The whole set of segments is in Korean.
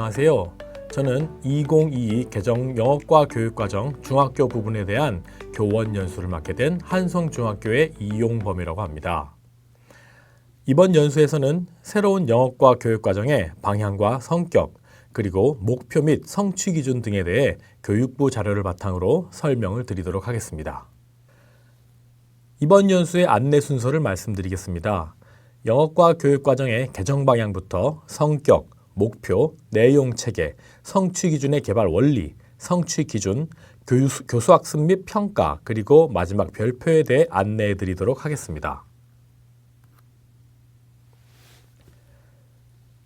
안녕하세요. 저는 2022 개정 영어과 교육과정 중학교 부분에 대한 교원 연수를 맡게 된 한성중학교의 이용범이라고 합니다. 이번 연수에서는 새로운 영어과 교육과정의 방향과 성격, 그리고 목표 및 성취 기준 등에 대해 교육부 자료를 바탕으로 설명을 드리도록 하겠습니다. 이번 연수의 안내 순서를 말씀드리겠습니다. 영어과 교육과정의 개정 방향부터 성격, 목표, 내용 체계, 성취 기준의 개발 원리, 성취 기준, 교수, 교수학습 및 평가, 그리고 마지막 별표에 대해 안내해 드리도록 하겠습니다.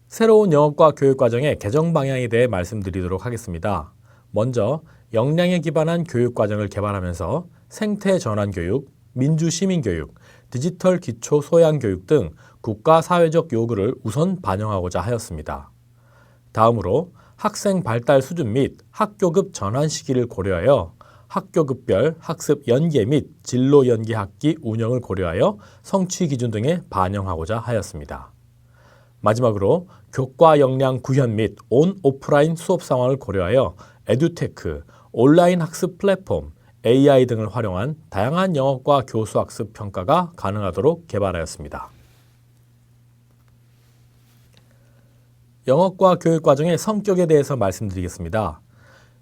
새로운 영어과 교육 과정의 개정 방향에 대해 말씀드리도록 하겠습니다. 먼저 역량에 기반한 교육 과정을 개발하면서 생태 전환 교육, 민주 시민 교육, 디지털 기초 소양 교육 등 국가 사회적 요구를 우선 반영하고자 하였습니다. 다음으로 학생 발달 수준 및 학교급 전환 시기를 고려하여 학교급별 학습 연계 및 진로 연계 학기 운영을 고려하여 성취 기준 등에 반영하고자 하였습니다. 마지막으로 교과 역량 구현 및 온 오프라인 수업 상황을 고려하여 에듀테크, 온라인 학습 플랫폼, AI 등을 활용한 다양한 영어과 교수 학습 평가가 가능하도록 개발하였습니다. 영어과 교육 과정의 성격에 대해서 말씀드리겠습니다.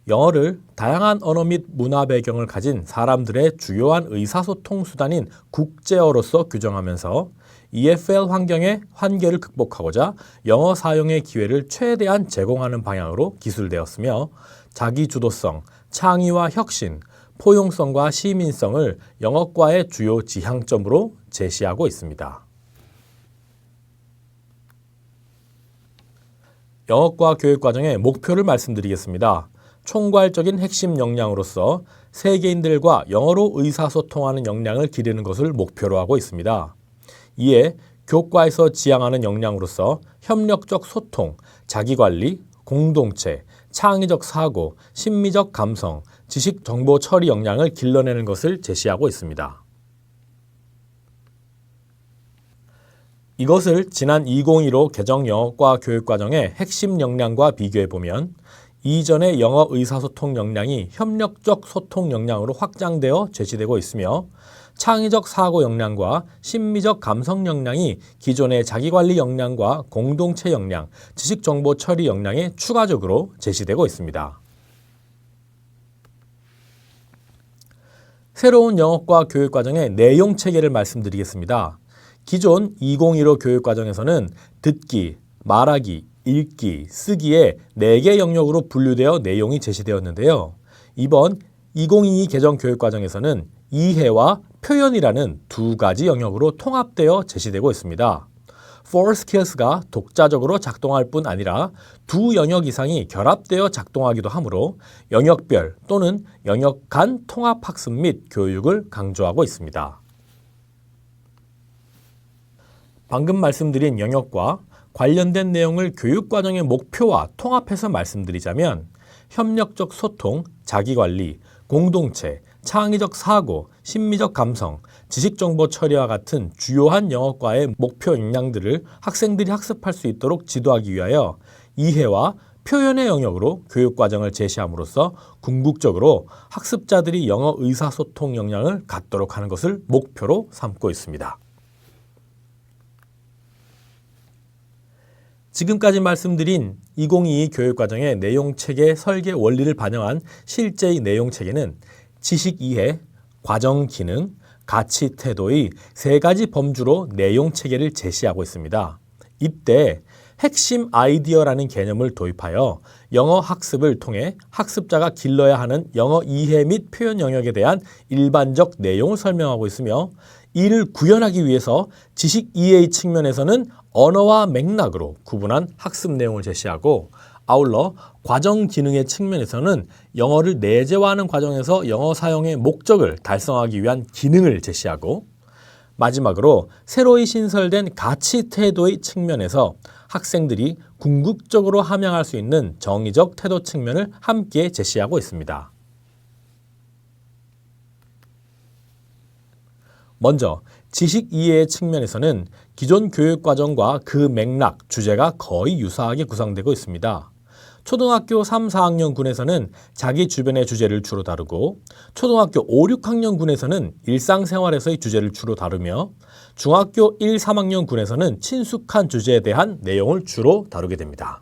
영어를 다양한 언어 및 문화 배경을 가진 사람들의 주요한 의사소통 수단인 국제어로서 규정하면서 EFL 환경의 한계를 극복하고자 영어 사용의 기회를 최대한 제공하는 방향으로 기술되었으며 자기 주도성, 창의와 혁신, 포용성과 시민성을 영어과의 주요 지향점으로 제시하고 있습니다. 영어과 교육 과정의 목표를 말씀드리겠습니다. 총괄적인 핵심 역량으로서 세계인들과 영어로 의사소통하는 역량을 기르는 것을 목표로 하고 있습니다. 이에 교과에서 지향하는 역량으로서 협력적 소통, 자기관리, 공동체, 창의적 사고, 심미적 감성, 지식 정보 처리 역량을 길러내는 것을 제시하고 있습니다. 이것을 지난 2015 개정 영어과 교육과정의 핵심 역량과 비교해 보면 이전의 영어 의사소통 역량이 협력적 소통 역량으로 확장되어 제시되고 있으며 창의적 사고 역량과 심미적 감성 역량이 기존의 자기관리 역량과 공동체 역량, 지식 정보 처리 역량에 추가적으로 제시되고 있습니다. 새로운 영어과 교육과정의 내용 체계를 말씀드리겠습니다. 기존 2015 교육과정에서는 듣기, 말하기, 읽기, 쓰기의 4개 영역으로 분류되어 내용이 제시되었는데요. 이번 2022 개정 교육과정에서는 이해와 표현이라는 두 가지 영역으로 통합되어 제시되고 있습니다. Four Skills가 독자적으로 작동할 뿐 아니라 두 영역 이상이 결합되어 작동하기도 하므로 영역별 또는 영역 간 통합 학습 및 교육을 강조하고 있습니다. 방금 말씀드린 영역과 관련된 내용을 교육과정의 목표와 통합해서 말씀드리자면 협력적 소통, 자기관리, 공동체, 창의적 사고, 심미적 감성, 지식정보 처리와 같은 주요한 영어과의 목표 역량들을 학생들이 학습할 수 있도록 지도하기 위하여 이해와 표현의 영역으로 교육과정을 제시함으로써 궁극적으로 학습자들이 영어 의사소통 역량을 갖도록 하는 것을 목표로 삼고 있습니다. 지금까지 말씀드린 2022 교육과정의 내용체계 설계 원리를 반영한 실제의 내용체계는 지식 이해, 과정 기능, 가치 태도의 세 가지 범주로 내용체계를 제시하고 있습니다. 이때 핵심 아이디어라는 개념을 도입하여 영어 학습을 통해 학습자가 길러야 하는 영어 이해 및 표현 영역에 대한 일반적 내용을 설명하고 있으며 이를 구현하기 위해서 지식 이해의 측면에서는 언어와 맥락으로 구분한 학습 내용을 제시하고 아울러 과정 기능의 측면에서는 영어를 내재화하는 과정에서 영어 사용의 목적을 달성하기 위한 기능을 제시하고 마지막으로 새로이 신설된 가치 태도의 측면에서 학생들이 궁극적으로 함양할 수 있는 정의적 태도 측면을 함께 제시하고 있습니다. 먼저 지식 이해의 측면에서는 기존 교육 과정과 그 맥락, 주제가 거의 유사하게 구성되고 있습니다. 초등학교 3, 4학년 군에서는 자기 주변의 주제를 주로 다루고 초등학교 5, 6학년 군에서는 일상생활에서의 주제를 주로 다루며 중학교 1, 3학년 군에서는 친숙한 주제에 대한 내용을 주로 다루게 됩니다.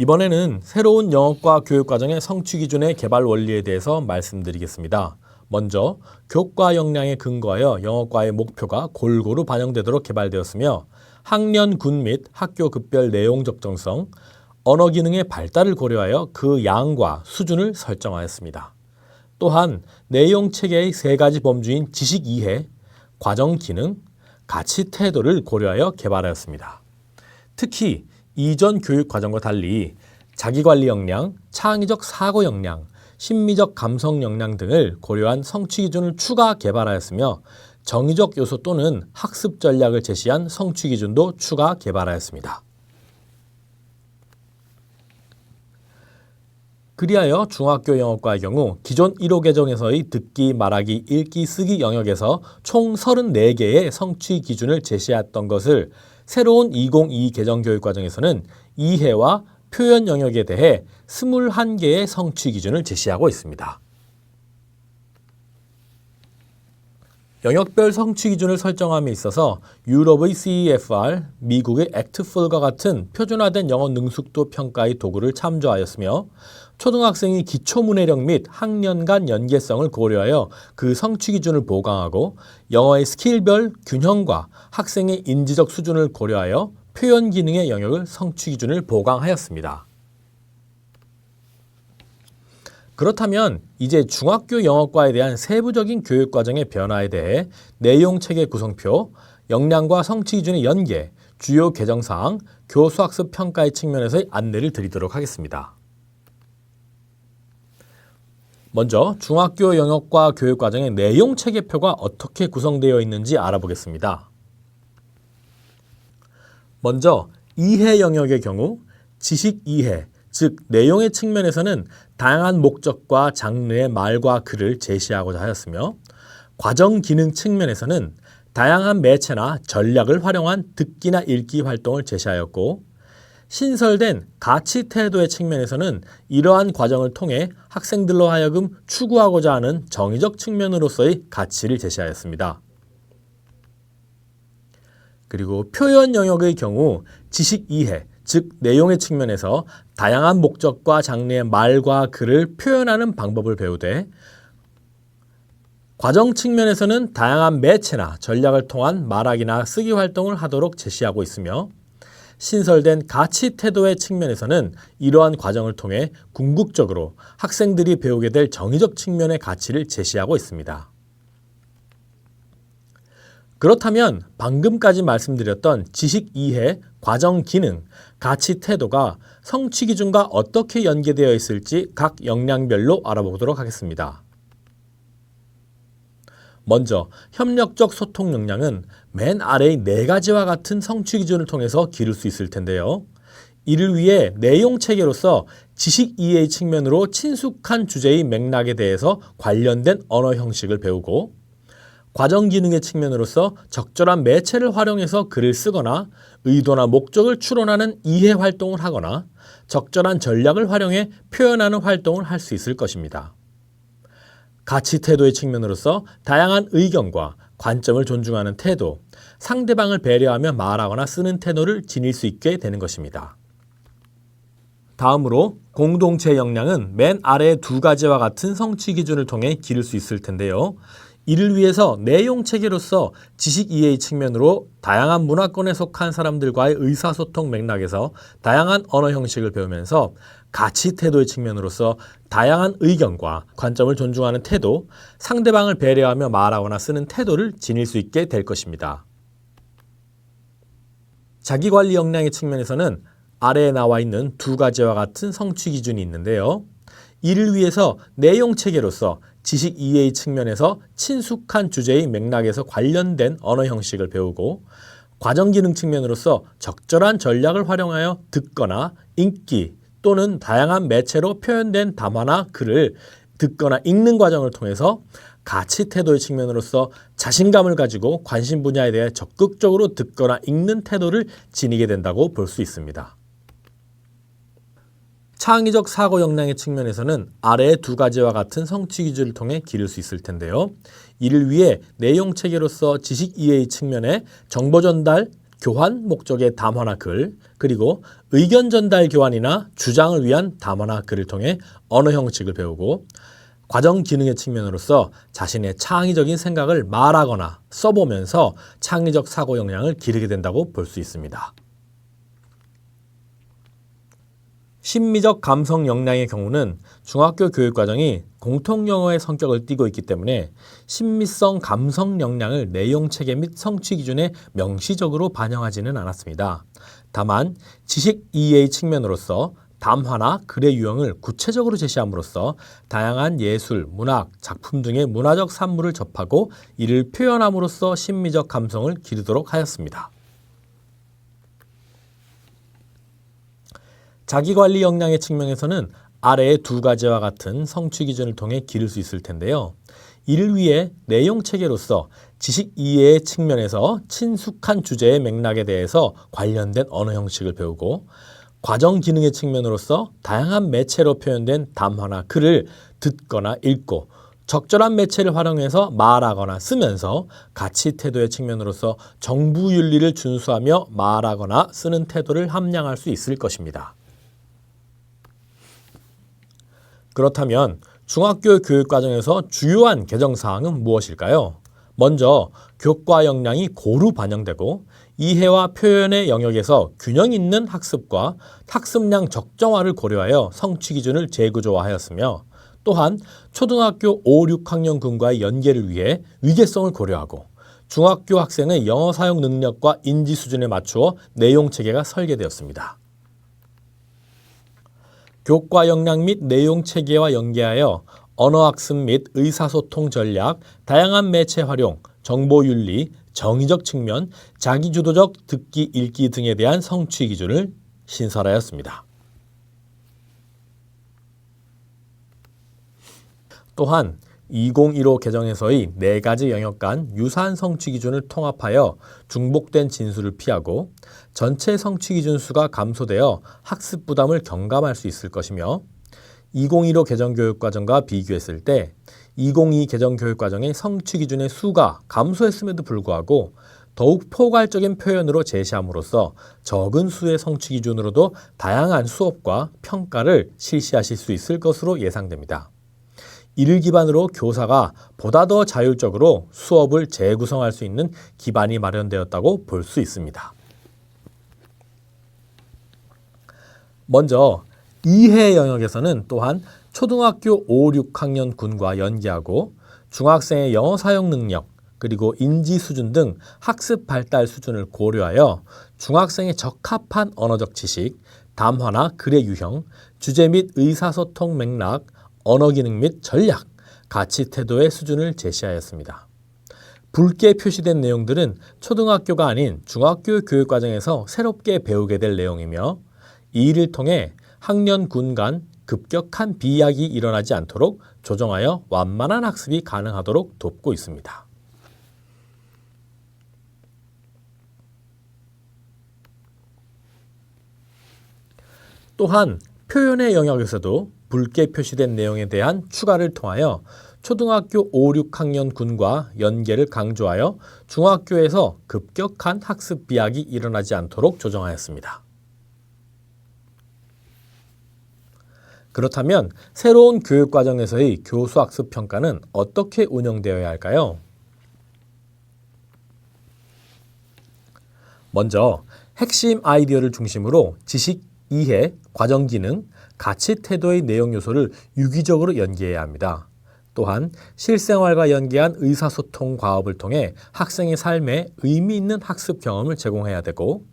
이번에는 새로운 영어과 교육 과정의 성취 기준의 개발 원리에 대해서 말씀드리겠습니다. 먼저 교과 역량에 근거하여 영어과의 목표가 골고루 반영되도록 개발되었으며 학년 군 및 학교 급별 내용 적정성, 언어 기능의 발달을 고려하여 그 양과 수준을 설정하였습니다. 또한 내용 체계의 세 가지 범주인 지식 이해, 과정 기능, 가치 태도를 고려하여 개발하였습니다. 특히 이전 교육 과정과 달리 자기관리 역량, 창의적 사고 역량, 심미적 감성 역량 등을 고려한 성취 기준을 추가 개발하였으며 정의적 요소 또는 학습 전략을 제시한 성취 기준도 추가 개발하였습니다. 그리하여 중학교 영어과의 경우 기존 1호 개정에서의 듣기, 말하기, 읽기, 쓰기 영역에서 총 34개의 성취 기준을 제시했던 것을 새로운 2022 개정 교육 과정에서는 이해와 표현 영역에 대해 21개의 성취 기준을 제시하고 있습니다. 영역별 성취 기준을 설정함에 있어서 유럽의 CEFR, 미국의 액트풀과 같은 표준화된 영어 능숙도 평가의 도구를 참조하였으며 초등학생이 기초 문해력 및 학년간 연계성을 고려하여 그 성취 기준을 보강하고 영어의 스킬별 균형과 학생의 인지적 수준을 고려하여 표현 기능의 영역을 성취 기준을 보강하였습니다. 그렇다면 이제 중학교 영어과에 대한 세부적인 교육 과정의 변화에 대해 내용 체계 구성표, 역량과 성취 기준의 연계, 주요 개정 사항, 교수 학습 평가의 측면에서의 안내를 드리도록 하겠습니다. 먼저 중학교 영역과 교육 과정의 내용 체계표가 어떻게 구성되어 있는지 알아보겠습니다. 먼저 이해 영역의 경우 지식 이해, 즉 내용의 측면에서는 다양한 목적과 장르의 말과 글을 제시하고자 하였으며 과정 기능 측면에서는 다양한 매체나 전략을 활용한 듣기나 읽기 활동을 제시하였고 신설된 가치 태도의 측면에서는 이러한 과정을 통해 학생들로 하여금 추구하고자 하는 정의적 측면으로서의 가치를 제시하였습니다. 그리고 표현 영역의 경우 지식 이해, 즉 내용의 측면에서 다양한 목적과 장르의 말과 글을 표현하는 방법을 배우되 과정 측면에서는 다양한 매체나 전략을 통한 말하기나 쓰기 활동을 하도록 제시하고 있으며 신설된 가치 태도의 측면에서는 이러한 과정을 통해 궁극적으로 학생들이 배우게 될 정의적 측면의 가치를 제시하고 있습니다. 그렇다면 방금까지 말씀드렸던 지식 이해, 과정 기능, 가치 태도가 성취 기준과 어떻게 연계되어 있을지 각 역량별로 알아보도록 하겠습니다. 먼저 협력적 소통 역량은 맨 아래의 네 가지와 같은 성취 기준을 통해서 기를 수 있을 텐데요. 이를 위해 내용 체계로서 지식 이해의 측면으로 친숙한 주제의 맥락에 대해서 관련된 언어 형식을 배우고 과정 기능의 측면으로서 적절한 매체를 활용해서 글을 쓰거나 의도나 목적을 추론하는 이해 활동을 하거나 적절한 전략을 활용해 표현하는 활동을 할 수 있을 것입니다. 가치 태도의 측면으로서 다양한 의견과 관점을 존중하는 태도, 상대방을 배려하며 말하거나 쓰는 태도를 지닐 수 있게 되는 것입니다. 다음으로 공동체 역량은 맨 아래 두 가지와 같은 성취 기준을 통해 기를 수 있을 텐데요. 이를 위해서 내용 체계로서 지식 이해의 측면으로 다양한 문화권에 속한 사람들과의 의사소통 맥락에서 다양한 언어 형식을 배우면서 가치 태도의 측면으로서 다양한 의견과 관점을 존중하는 태도, 상대방을 배려하며 말하거나 쓰는 태도를 지닐 수 있게 될 것입니다. 자기관리 역량의 측면에서는 아래에 나와 있는 두 가지와 같은 성취 기준이 있는데요. 이를 위해서 내용 체계로서 지식 이해의 측면에서 친숙한 주제의 맥락에서 관련된 언어 형식을 배우고 과정 기능 측면으로서 적절한 전략을 활용하여 듣거나 읽기 또는 다양한 매체로 표현된 담화나 글을 듣거나 읽는 과정을 통해서 가치 태도의 측면으로서 자신감을 가지고 관심 분야에 대해 적극적으로 듣거나 읽는 태도를 지니게 된다고 볼 수 있습니다. 창의적 사고 역량의 측면에서는 아래의 두 가지와 같은 성취 기준을 통해 기를 수 있을 텐데요. 이를 위해 내용 체계로서 지식 이해의 측면에 정보 전달, 교환 목적의 담화나 글, 그리고 의견 전달 교환이나 주장을 위한 담화나 글을 통해 언어 형식을 배우고 과정 기능의 측면으로서 자신의 창의적인 생각을 말하거나 써보면서 창의적 사고 역량을 기르게 된다고 볼 수 있습니다. 심미적 감성 역량의 경우는 중학교 교육 과정이 공통 영어의 성격을 띠고 있기 때문에 심미성 감성 역량을 내용 체계 및 성취 기준에 명시적으로 반영하지는 않았습니다. 다만 지식 이해의 측면으로서 담화나 글의 유형을 구체적으로 제시함으로써 다양한 예술, 문학, 작품 등의 문화적 산물을 접하고 이를 표현함으로써 심미적 감성을 기르도록 하였습니다. 자기관리 역량의 측면에서는 아래의 두 가지와 같은 성취 기준을 통해 기를 수 있을 텐데요. 이를 위해 내용 체계로서 지식 이해의 측면에서 친숙한 주제의 맥락에 대해서 관련된 언어 형식을 배우고 과정 기능의 측면으로서 다양한 매체로 표현된 담화나 글을 듣거나 읽고 적절한 매체를 활용해서 말하거나 쓰면서 가치 태도의 측면으로서 정부 윤리를 준수하며 말하거나 쓰는 태도를 함양할 수 있을 것입니다. 그렇다면 중학교 교육 과정에서 주요한 개정 사항은 무엇일까요? 먼저 교과 역량이 고루 반영되고 이해와 표현의 영역에서 균형 있는 학습과 학습량 적정화를 고려하여 성취 기준을 재구조화하였으며 또한 초등학교 5, 6학년군과의 연계를 위해 위계성을 고려하고 중학교 학생의 영어 사용 능력과 인지 수준에 맞추어 내용 체계가 설계되었습니다. 교과 역량 및 내용 체계와 연계하여 언어학습 및 의사소통 전략, 다양한 매체 활용, 정보윤리, 정의적 측면, 자기주도적 듣기, 읽기 등에 대한 성취 기준을 신설하였습니다. 또한 2015 개정에서의 네 가지 영역 간 유사한 성취 기준을 통합하여 중복된 진수를 피하고 전체 성취 기준 수가 감소되어 학습 부담을 경감할 수 있을 것이며 2015 개정 교육 과정과 비교했을 때 2022 개정 교육 과정의 성취 기준의 수가 감소했음에도 불구하고 더욱 포괄적인 표현으로 제시함으로써 적은 수의 성취 기준으로도 다양한 수업과 평가를 실시하실 수 있을 것으로 예상됩니다. 이를 기반으로 교사가 보다 더 자율적으로 수업을 재구성할 수 있는 기반이 마련되었다고 볼 수 있습니다. 먼저 이해 영역에서는 또한 초등학교 5, 6학년 군과 연계하고 중학생의 영어 사용 능력 그리고 인지 수준 등 학습 발달 수준을 고려하여 중학생의 적합한 언어적 지식, 담화나 글의 유형, 주제 및 의사소통 맥락, 언어 기능 및 전략, 가치 태도의 수준을 제시하였습니다. 붉게 표시된 내용들은 초등학교가 아닌 중학교 교육 과정에서 새롭게 배우게 될 내용이며 이 일을 통해 학년 군 간 급격한 비약이 일어나지 않도록 조정하여 완만한 학습이 가능하도록 돕고 있습니다. 또한 표현의 영역에서도 붉게 표시된 내용에 대한 추가를 통하여 초등학교 5, 6학년 군과 연계를 강조하여 중학교에서 급격한 학습 비약이 일어나지 않도록 조정하였습니다. 그렇다면 새로운 교육 과정에서의 교수 학습 평가는 어떻게 운영되어야 할까요? 먼저 핵심 아이디어를 중심으로 지식, 이해, 과정 기능, 가치 태도의 내용 요소를 유기적으로 연계해야 합니다. 또한 실생활과 연계한 의사소통 과업을 통해 학생의 삶에 의미 있는 학습 경험을 제공해야 되고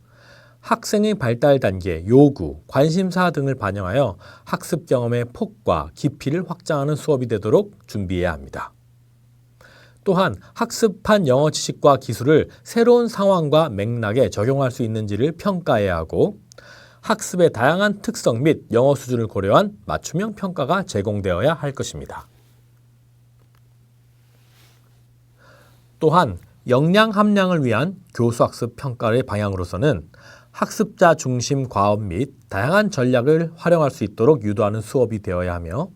학생의 발달 단계, 요구, 관심사 등을 반영하여 학습 경험의 폭과 깊이를 확장하는 수업이 되도록 준비해야 합니다. 또한 학습한 영어 지식과 기술을 새로운 상황과 맥락에 적용할 수 있는지를 평가해야 하고 학습의 다양한 특성 및 영어 수준을 고려한 맞춤형 평가가 제공되어야 할 것입니다. 또한 역량 함량을 위한 교수 학습 평가의 방향으로서는 학습자 중심 과업 및 다양한 전략을 활용할 수 있도록 유도하는 수업이 되어야 하며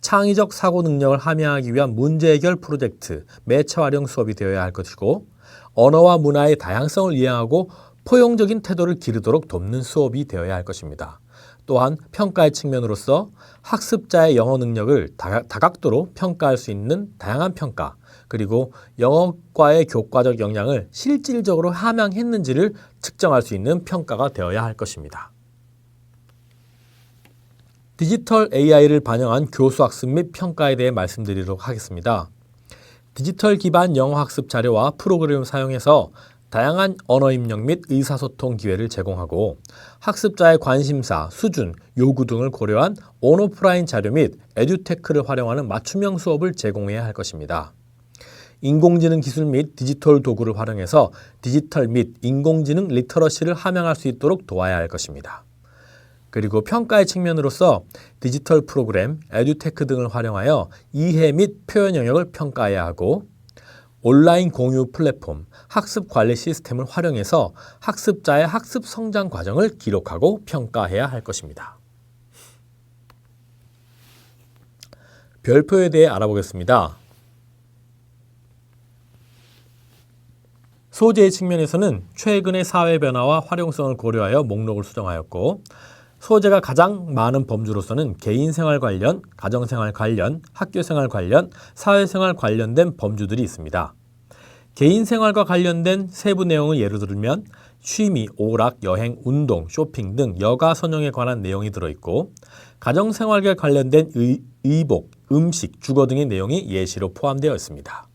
창의적 사고 능력을 함양하기 위한 문제 해결 프로젝트, 매체 활용 수업이 되어야 할 것이고 언어와 문화의 다양성을 이해하고 포용적인 태도를 기르도록 돕는 수업이 되어야 할 것입니다. 또한 평가의 측면으로서 학습자의 영어 능력을 다각- 다각도로 평가할 수 있는 다양한 평가, 그리고 영어과의 교과적 역량을 실질적으로 함양했는지를 측정할 수 있는 평가가 되어야 할 것입니다. 디지털 AI를 반영한 교수학습 및 평가에 대해 말씀드리도록 하겠습니다. 디지털 기반 영어 학습 자료와 프로그램을 사용해서 다양한 언어 입력 및 의사소통 기회를 제공하고 학습자의 관심사, 수준, 요구 등을 고려한 온오프라인 자료 및 에듀테크를 활용하는 맞춤형 수업을 제공해야 할 것입니다. 인공지능 기술 및 디지털 도구를 활용해서 디지털 및 인공지능 리터러시를 함양할 수 있도록 도와야 할 것입니다. 그리고 평가의 측면으로서 디지털 프로그램, 에듀테크 등을 활용하여 이해 및 표현 영역을 평가해야 하고 온라인 공유 플랫폼, 학습 관리 시스템을 활용해서 학습자의 학습 성장 과정을 기록하고 평가해야 할 것입니다. 별표에 대해 알아보겠습니다. 소재의 측면에서는 최근의 사회 변화와 활용성을 고려하여 목록을 수정하였고 소재가 가장 많은 범주로서는 개인생활 관련, 가정생활 관련, 학교생활 관련, 사회생활 관련된 범주들이 있습니다. 개인생활과 관련된 세부 내용을 예로 들면 취미, 오락, 여행, 운동, 쇼핑 등 여가 선용에 관한 내용이 들어있고 가정생활과 관련된 의, 의복, 음식, 주거 등의 내용이 예시로 포함되어 있습니다.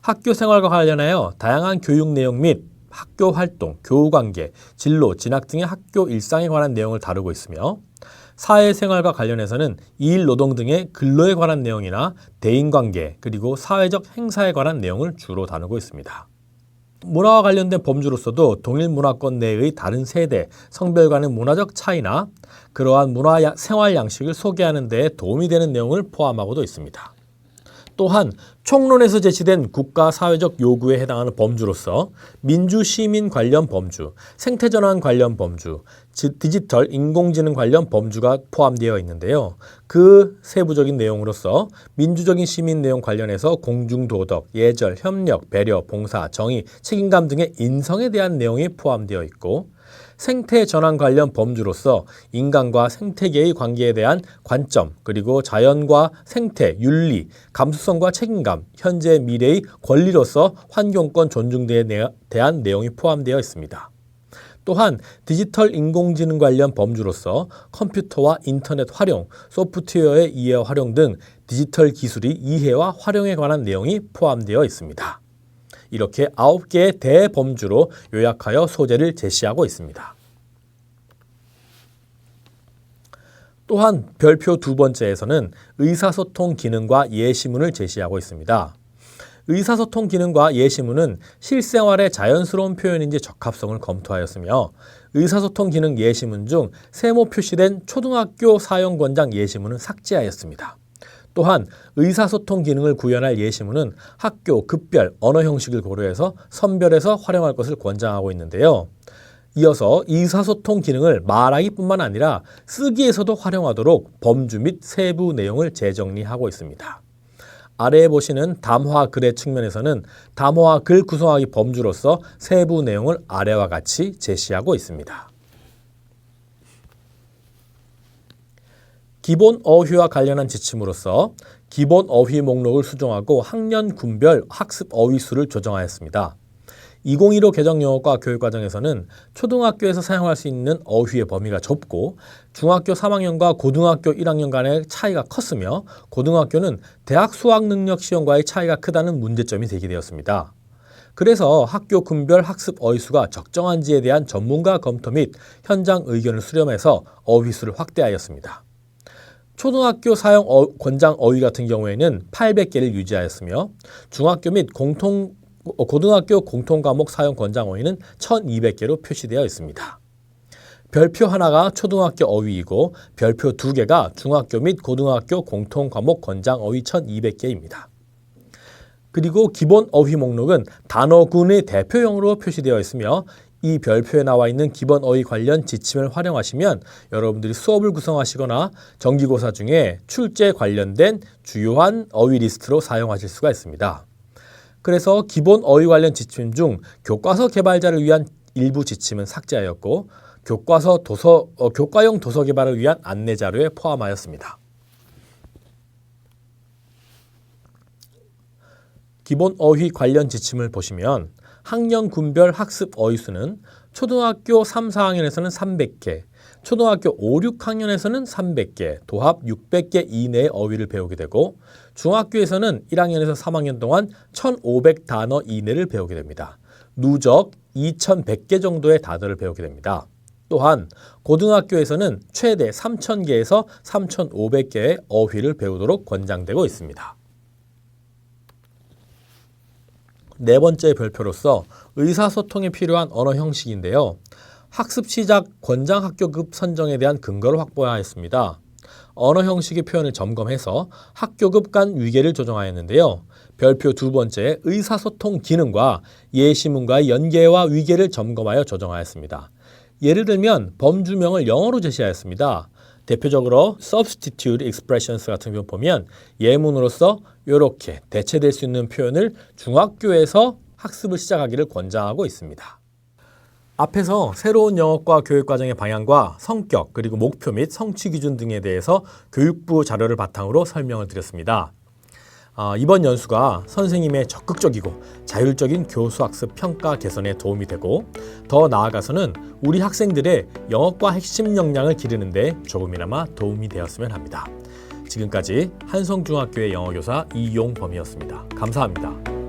학교 생활과 관련하여 다양한 교육 내용 및 학교 활동, 교우 관계, 진로, 진학 등의 학교 일상에 관한 내용을 다루고 있으며 사회생활과 관련해서는 일 노동 등의 근로에 관한 내용이나 대인 관계 그리고 사회적 행사에 관한 내용을 주로 다루고 있습니다. 문화와 관련된 범주로서도 동일 문화권 내의 다른 세대, 성별 간의 문화적 차이나 그러한 문화 야- 생활 양식을 소개하는 데 도움이 되는 내용을 포함하고도 있습니다. 또한 총론에서 제시된 국가 사회적 요구에 해당하는 범주로서 민주 시민 관련 범주, 생태 전환 관련 범주, 지- 디지털 인공지능 관련 범주가 포함되어 있는데요. 그 세부적인 내용으로서 민주적인 시민 내용 관련해서 공중 도덕, 예절, 협력, 배려, 봉사, 정의, 책임감 등의 인성에 대한 내용이 포함되어 있고 생태 전환 관련 범주로서 인간과 생태계의 관계에 대한 관점, 그리고 자연과 생태, 윤리, 감수성과 책임감, 현재 미래의 권리로서 환경권 존중 등에 내- 대한 내용이 포함되어 있습니다. 또한 디지털 인공지능 관련 범주로서 컴퓨터와 인터넷 활용, 소프트웨어의 이해와 활용 등 디지털 기술의 이해와 활용에 관한 내용이 포함되어 있습니다. 이렇게 9개의 대범주로 요약하여 소재를 제시하고 있습니다. 또한 별표 두 번째에서는 의사소통 기능과 예시문을 제시하고 있습니다. 의사소통 기능과 예시문은 실생활의 자연스러운 표현인지 적합성을 검토하였으며 의사소통 기능 예시문 중 세모 표시된 초등학교 사용권장 예시문은 삭제하였습니다. 또한 의사소통 기능을 구현할 예시문은 학교, 급별, 언어 형식을 고려해서 선별해서 활용할 것을 권장하고 있는데요. 이어서 의사소통 기능을 말하기뿐만 아니라 쓰기에서도 활용하도록 범주 및 세부 내용을 재정리하고 있습니다. 아래에 보시는 담화 글의 측면에서는 담화 글 구성하기 범주로서 세부 내용을 아래와 같이 제시하고 있습니다. 기본 어휘와 관련한 지침으로서 기본 어휘 목록을 수정하고 학년 군별 학습 어휘 수를 조정하였습니다. 2015 개정 영어과 교육 과정에서는 초등학교에서 사용할 수 있는 어휘의 범위가 좁고 중학교 3학년과 고등학교 1학년 간의 차이가 컸으며 고등학교는 대학 수학 능력 시험과의 차이가 크다는 문제점이 제기되었습니다. 그래서 학교 군별 학습 어휘수가 적정한지에 대한 전문가 검토 및 현장 의견을 수렴해서 어휘수를 확대하였습니다. 초등학교 사용 어, 권장 어휘 같은 경우에는 800개를 유지하였으며 중학교 및 공통 어, 고등학교 공통 과목 사용 권장 어휘는 1200개로 표시되어 있습니다. 별표 하나가 초등학교 어휘이고 별표 두 개가 중학교 및 고등학교 공통 과목 권장 어휘 1200개입니다. 그리고 기본 어휘 목록은 단어군의 대표형으로 표시되어 있으며 이 별표에 나와 있는 기본 어휘 관련 지침을 활용하시면 여러분들이 수업을 구성하시거나 정기고사 중에 출제 관련된 주요한 어휘 리스트로 사용하실 수가 있습니다. 그래서 기본 어휘 관련 지침 중 교과서 개발자를 위한 일부 지침은 삭제하였고 교과서 도서 어, 교과용 도서 개발을 위한 안내 자료에 포함하였습니다. 기본 어휘 관련 지침을 보시면 학년 군별 학습 어휘 수는 초등학교 3, 4학년에서는 300개, 초등학교 5, 6학년에서는 300개, 도합 600개 이내의 어휘를 배우게 되고 중학교에서는 1학년에서 3학년 동안 1,500단어 이내를 배우게 됩니다. 누적 2,100개 정도의 단어를 배우게 됩니다. 또한 고등학교에서는 최대 3,000개에서 3,500개의 어휘를 배우도록 권장되고 있습니다. 네 번째 별표로서 의사소통에 필요한 언어 형식인데요. 학습 시작 권장 학교급 선정에 대한 근거를 확보하였습니다. 언어 형식의 표현을 점검해서 학교급 간 위계를 조정하였는데요. 별표 두 번째 의사소통 기능과 예시문과의 연계와 위계를 점검하여 조정하였습니다. 예를 들면 범주명을 영어로 제시하였습니다. 대표적으로 substitute expressions 같은 경우 보면 예문으로서 이렇게 대체될 수 있는 표현을 중학교에서 학습을 시작하기를 권장하고 있습니다. 앞에서 새로운 영어과 교육과정의 방향과 성격 그리고 목표 및 성취 기준 등에 대해서 교육부 자료를 바탕으로 설명을 드렸습니다. 아, 이번 연수가 선생님의 적극적이고 자율적인 교수학습 평가 개선에 도움이 되고 더 나아가서는 우리 학생들의 영어과 핵심 역량을 기르는데 조금이나마 도움이 되었으면 합니다. 지금까지 한성중학교의 영어교사 이용범이었습니다. 감사합니다.